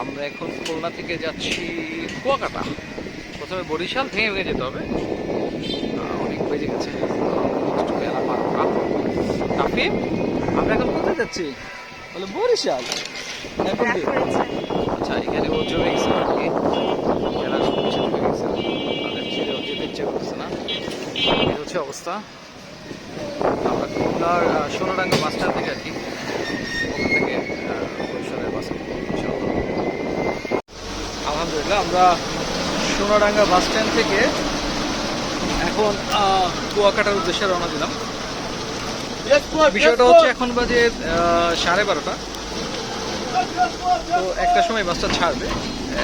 আমরা এখন খুলনা থেকে যাচ্ছি কুয়াকাটা। প্রথমে বরিশাল ভেঙে ভেঙে যেতে হবে। অনেক বেজে গেছে। বেলা বারোটা আমরা এখন কোথায় যাচ্ছি? বলে বরিশাল। এখন? আচ্ছা এখানে ও জমে গেছে আর কি এরা সব পিছিয়ে চলে গেছে। তাদের ছেড়ে ও যেতে ইচ্ছে করছে না। এই হচ্ছে অবস্থা। আমরা খুলনার সোনাডাঙ্গা বাস স্ট্যান্ড থেকে আর কি ওখান থেকে আহ, বরিশালের বাসে ইনশাআল্লাহ। আলহামদুলিল্লাহ আমরা সোনাডাঙ্গা বাস স্ট্যান্ড থেকে এখন কুয়াকাটার উদ্দেশ্যে রওনা দিলাম। বিষয়টা হচ্ছে এখন বাজে সাড়ে বারোটা। তো একটা সময় বাসটা ছাড়বে।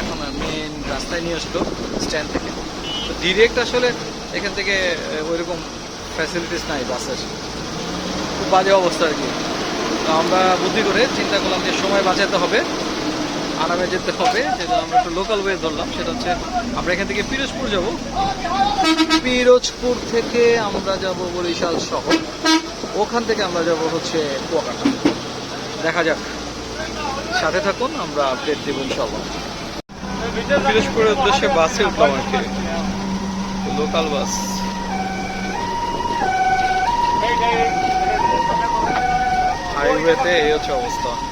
এখন মেন রাস্তায় নিয়ে আসলো স্ট্যান্ড থেকে। তো ডিরেক্ট আসলে এখান থেকে ওইরকম ফ্যাসিলিটিস নাই বাসের খুব বাজে অবস্থা আর কি। তো আমরা বুদ্ধি করে চিন্তা করলাম যে সময় বাঁচাতে হবে। আরামে যেতে হবে যেটা আমরা একটু লোকাল ওয়ে ধরলাম, সেটা হচ্ছে আমরা এখান থেকে পিরোজপুর যাব। পিরোজপুর থেকে আমরা যাব বরিশাল শহর। ওখান থেকে আমরা যাব হচ্ছে কুয়াকাটা। দেখা যাক। সাথে থাকুন, আমরা আপডেট দেব ইনশাল্লাহ পিরোজপুরের উদ্দেশ্যে বাসে উঠলাম আর কি। লোকাল বাস হাইওয়েতে এই হচ্ছে অবস্থা।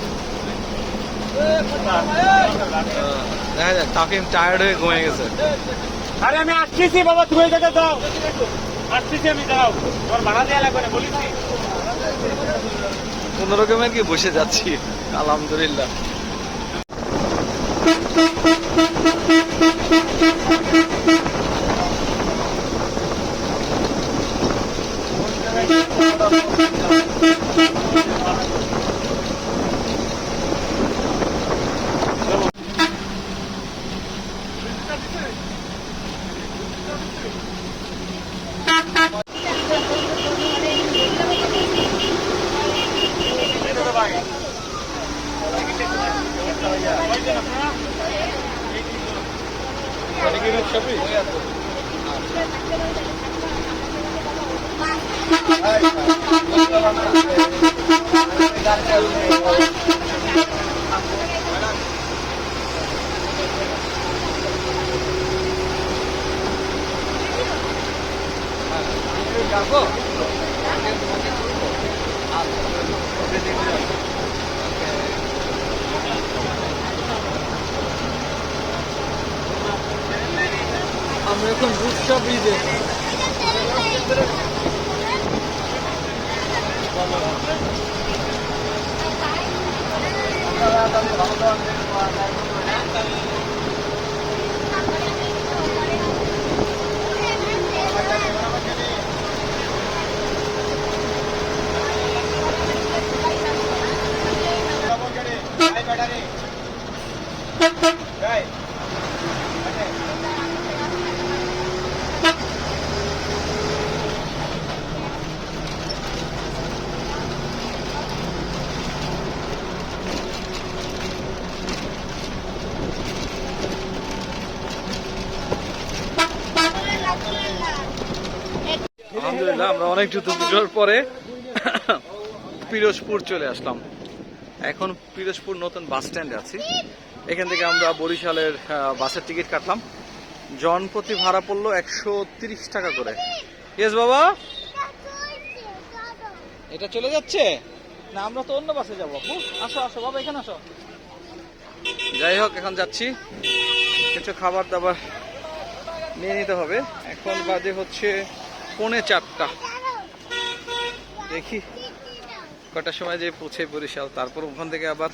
দেখা যাক টায়ার্ড হয়ে ঘুমিয়ে গেছে। আরে আমি আসতেছি বাবা তুমি জায়গায় আসতেছি আমি যাও। তোর ভাড়া দেওয়া লাগবে না কোন রকমের কি বসে যাচ্ছি? আলহামদুলিল্লাহ। ভাই আমরা এখন রূপসা ব্রিজে আলহামদুলিল্লাহ আমরা অনেক যুদ্ধ বিগ্রহের পরে পিরোজপুর চলে আসলাম। এখন পিরোজপুর নতুন বাস স্ট্যান্ডে আছি। এখান থেকে আমরা বরিশালের বাসের টিকিট কাটলাম। জন প্রতি ভাড়া পড়ল একশো তিরিশ টাকা করে। ইয়েস বাবা। এটা চলে যাচ্ছে? না, আমরা তো অন্য বাসে যাব। আপু আসো আসো, বাবা, এখানে আসো। যাই হোক, এখন যাচ্ছি। কিছু খাবার দাবার নিয়ে নিতে হবে। এখন বাজে হচ্ছে পৌনে চারটা। দেখি। কটার সময় যে পৌঁছে বরিশাল, তারপর ওখান থেকে আবার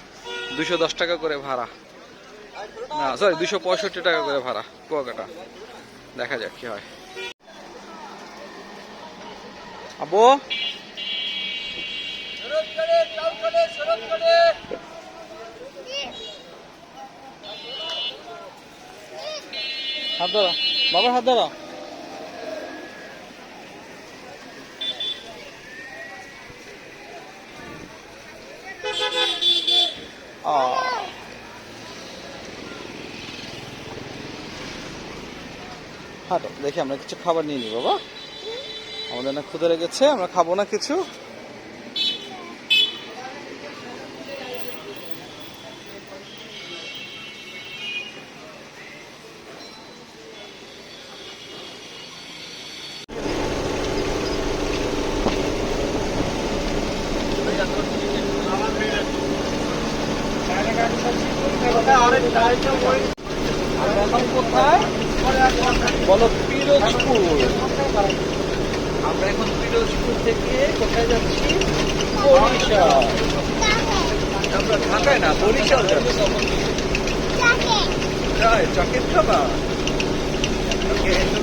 দুশো দশ টাকা করে ভাড়া। না সরি দুশো পঁয়ষট্টি টাকা করে ভাড়া, কুয়াকাটা। দেখা যাক কি হয়। আবো হাত ধরো বাবার হাত ধরো। হাঁটো দেখি আমরা কিছু খাবার নিয়ে নিই, বাবা। আমাদের না ক্ষুদে লেগেছে, আমরা খাব না কিছু। কোথায়? আমরা এখন পিরোজপুর থেকে কোথায় আমরা ঢাকায় না তুমি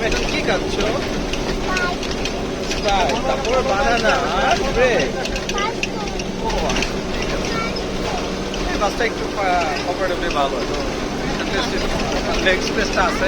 এখন কি খাচ্ছ? তারপর বানানা আর বাসটা একটু কম্ফোর্টেবলি ভালো। তো এক্সপ্রেসটা আছে।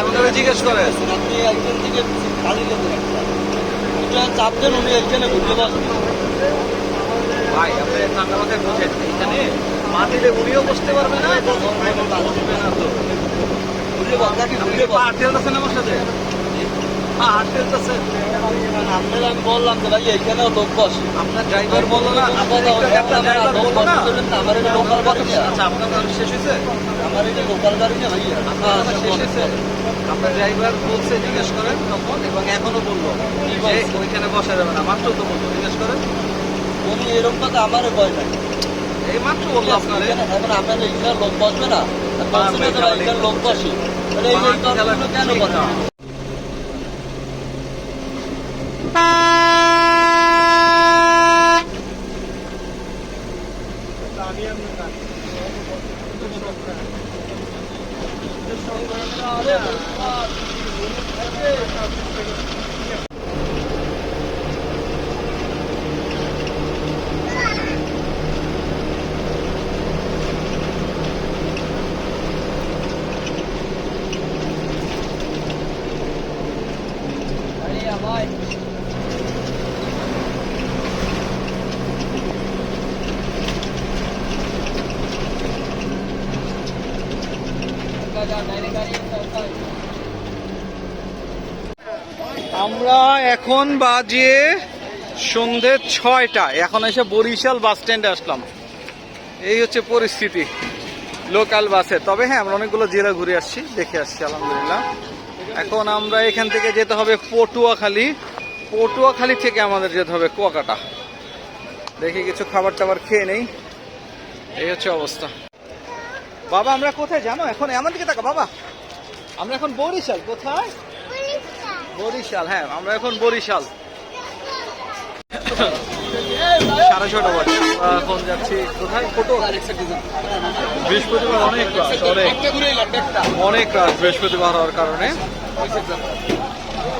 আমাকে জিজ্ঞেস আপনি একজন থেকে খালি লেগে এটা চাপ দেন উনি এখানে ঘুরতে পারবেন। ভাই আপনি ঠান্ডা মাথায় বুঝেন এখানে মাটিতে উড়িও বসতে পারবে না? বসবে না তো। আমার সাথে? পা ঠেলতেছেন আপনার আমি বললাম যে ভাই এইখানেও লোক বসে। আপনার ড্রাইভার বলল না একটা ড্রাইভার বলল না। আমার এটা লোকাল গাড়ি আচ্ছা আপনার শেষ হয়েছে? আমার এটা লোকাল গাড়ি না ভাইয়া। আপনার শেষ হয়েছে? আপনার ড্রাইভার বলছে জিজ্ঞেস করেন তখন এবং এখনও বলল যে ওইখানে বসা যাবে না। মাত্র তো বলল জিজ্ঞেস করেন? উনি এরকম কথা আমারও ভয় নাই। এই মাত্র বলল আপনারে। এখানে- এখন আপনার এইখানে লোক বসবে না? এখানে লোক বসে। কেন বলে আমরা এখন বাজে সন্ধে ছয়টা। এখন এসে বরিশাল বাস স্ট্যান্ডে আসলাম। এই হচ্ছে পরিস্থিতি লোকাল বাসে। তবে হ্যাঁ আমরা অনেকগুলো জেলা ঘুরে আসছি, দেখে আসছি, আলহামদুলিল্লাহ। এখন আমরা এখান থেকে যেতে হবে পটুয়াখালী। পটুয়াখালী থেকে আমাদের যেতে হবে কুয়াকাটা। দেখি কিছু খাবার টাবার খেয়ে নেই। এই হচ্ছে অবস্থা। বাবা, আমরা কোথায়? জানো, এখন এমন দিকে তাকা বাবা। আমরা এখন বরিশাল, কোথায়? বরিশাল হ্যাঁ আমরা এখন বরিশাল। সাড়ে ছটা বাজে। এখন যাচ্ছি কোথায়? পটুয়াখালী বৃহস্পতিবার অনেক রাত, অনেক। অনেক রাত বৃহস্পতিবার হওয়ার কারণে।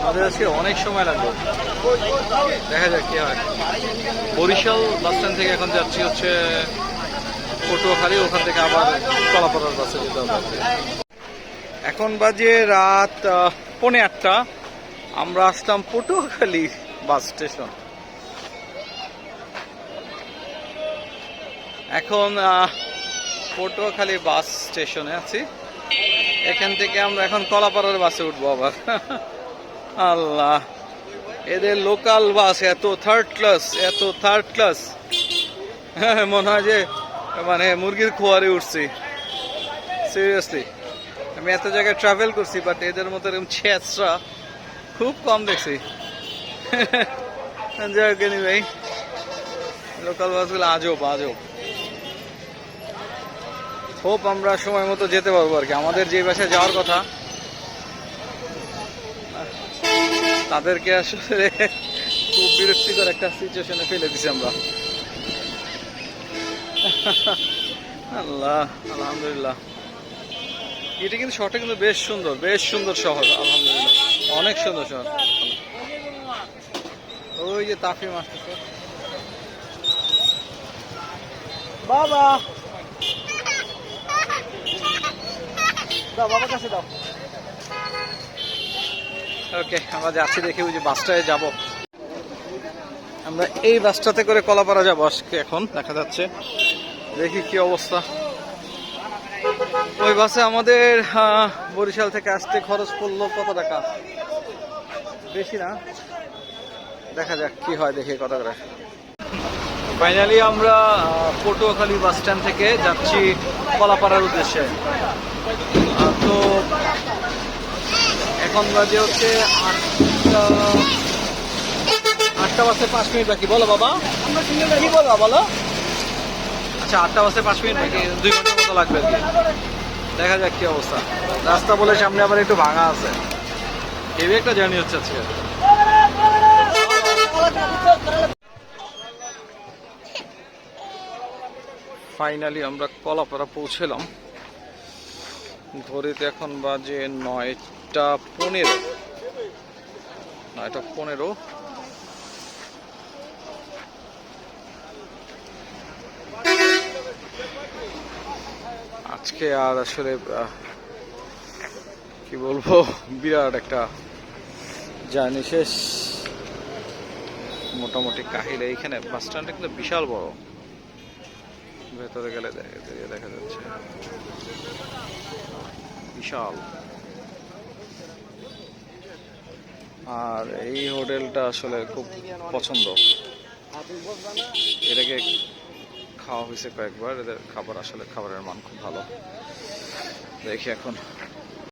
আমাদের আজকে অনেক সময় লাগবে। দেখা যাক কি হয়। বরিশাল বাস স্ট্যান্ড থেকে এখন যাচ্ছি হচ্ছে পটুয়াখালী, ওখান থেকে আবার কলাপাড়ার বাসে যেতে হবে। এখন বাজে রাত পৌনে আটটা। আমরা আসলাম পটুয়াখালী বাস স্টেশন। এখন পটুয়াখালী বাস স্টেশনে আছি। এখান থেকে আমরা এখন কলাপাড়ার বাসে উঠবো আবার। আল্লাহ, এদের লোকাল বাস এত থার্ড ক্লাস এত থার্ড ক্লাস মনে হয় যে মানে মুরগির খোয়ারে উঠছি। সিরিয়াসলি আমি এত জায়গায় ট্রাভেল করছি বাট এদের মতো এরকম ছেঁচড়া খুব কম দেখছি। যাই হোক ভাই। লোকাল বাসগুলো আজব আজব হোপ আমরা সময় মতো যেতে পারব আর কি। আমাদের যে বাসায় যাওয়ার কথা, তাদেরকে আসলে খুব বিরক্তিকর একটা সিচুয়েশনে ফেলে দিছি আমরা। আল্লাহ, আলহামদুলিল্লাহ। এটা কিন্তু শহরটা কিন্তু বেশ সুন্দর বেশ সুন্দর শহর, আলহামদুলিল্লাহ। অনেক সুন্দর শহর ওই যে তাফিম আসতেছে বাবা। দাও বাবার কাছে দাও। ওকে আমরা যাচ্ছি দেখি ওই যে বাসটায় যাব। আমরা এই বাসটাতে করে কলাপাড়া যাব আজকে এখন দেখা যাচ্ছে। দেখি কি অবস্থা। ওই বাসে আমাদের বরিশাল থেকে আসতে খরচ পড়ল কত টাকা? বেশি না? দেখা যাক কি হয়, দেখে কত করে। ফাইনালি আমরা পটুয়াখালী বাস স্ট্যান্ড থেকে যাচ্ছি কলাপাড়ার উদ্দেশ্যে। তো এখন বাজে হচ্ছে আটটা আটটা বাজতে পাঁচ মিনিট বাকি। বলো বাবা, কি বলবা বলো? আচ্ছা আটটা বাজতে পাঁচ মিনিট বাকি, দুই ঘণ্টার মতো লাগবে। আর কি দেখা যাক কি অবস্থা। রাস্তা বলে সামনে আবার একটু ভাঙা আছে। হেভি একটা জার্নি হচ্ছে আজকে। ফাইনালি আমরা কলাপাড়া পৌঁছলাম। ঘড়িতে এখন বাজে নয়টা পনেরো। নয়টা পনেরো। আজকে আর আসলে কি বলব, বিরাট একটা জার্নি শেষ। মোটামুটি কাহিলে এইখানে বাস স্ট্যান্ডটা কিন্তু বিশাল বড়। ভেতরে গেলে দেখা যাচ্ছে। বিশাল। আর এই হোটেলটা আসলে খুব পছন্দ। এটাকে খাওয়া হয়েছে কয়েকবার এদের খাবার আসলে খাবারের মান খুব ভালো। দেখি এখন